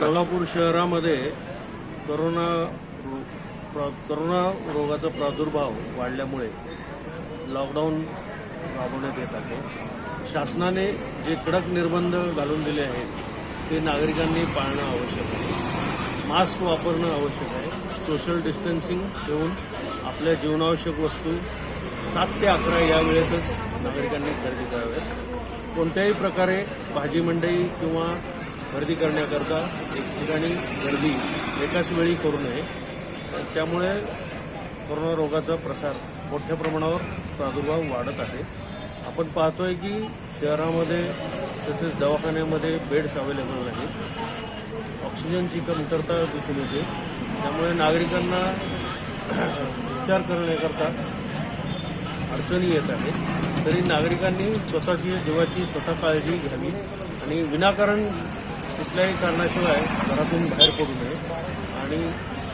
सोलापूर शहरामध्ये करोना प्रा- करोना रोगाचा प्रादुर्भाव वाढल्यामुळे लॉकडाऊन राबवण्यात येत आहे. शासनाने जे कडक निर्बंध घालून दिले आहेत ते नागरिकांनी पाळणं आवश्यक आहे. मास्क वापरणं आवश्यक आहे. सोशल डिस्टन्सिंग ठेवून आपल्या जीवनावश्यक वस्तू सात ते अकरा या वेळेतच नागरिकांनी खरेदी कराव्यात. कोणत्याही प्रकारे भाजी मंडई किंवा खरेदी करण्याकरता एक ठिकाणी गर्दी एकाच वेळी करू नये. त्यामुळे कोरोना रोगाचा प्रसार मोठ्या प्रमाणावर प्रादुर्भाव वाढत आहे. आपण पाहतोय की शहरामध्ये तसेच दवाखान्यामध्ये बेड्स अवेलेबल नाहीत. ऑक्सिजनची कमतरता दिसून येते. त्यामुळे नागरिकांना उपचार करण्याकरता अडचणी येत आहे तरी नागरिकांनी स्वतःची जीवाची स्वतः काळजी घ्यावी आणि विनाकारण कुठल्याही कारणाशिवाय घरातून बाहेर पडू नये. आणि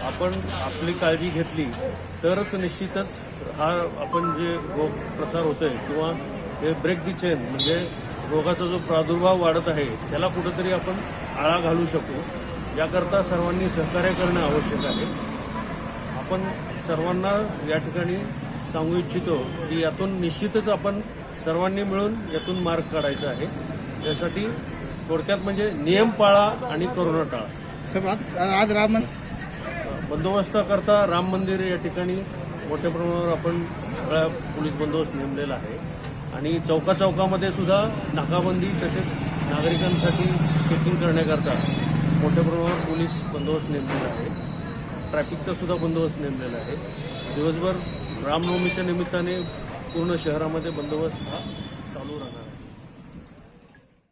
आपण आपली काळजी घेतली तरच निश्चितच हा आपण जे रोग प्रसार होतोय किंवा हे ब्रेक दी चेन म्हणजे रोगाचा जो प्रादुर्भाव वाढत आहे त्याला कुठंतरी आपण आळा घालू शकू. याकरता सर्वांनी सहकार्य करणं आवश्यक आहे. आपण सर्वांना या ठिकाणी सांगू इच्छितो की यातून निश्चितच आपण सर्वांनी मिळून यातून मार्ग काढायचा आहे. त्यासाठी थोडक्यात म्हणजे नियम पाळा आणि कोरोना टाळा. साहेब आज आज राम बंदोबस्ताकरता राम मंदिर या ठिकाणी मोठ्या प्रमाणावर आपण सगळा पोलीस बंदोबस्त नेमलेला आहे. आणि चौका चौकामध्ये सुद्धा नाकाबंदी तसेच नागरिकांसाठी चेकिंग करण्याकरता मोठ्या प्रमाणावर पोलीस बंदोबस्त नेमलेला आहे. ट्रॅफिकचा सुद्धा बंदोबस्त नेमलेला आहे. दिवसभर रामनवमीच्या निमित्ताने पूर्ण शहरामध्ये बंदोबस्त हा चालू राहणार आहे.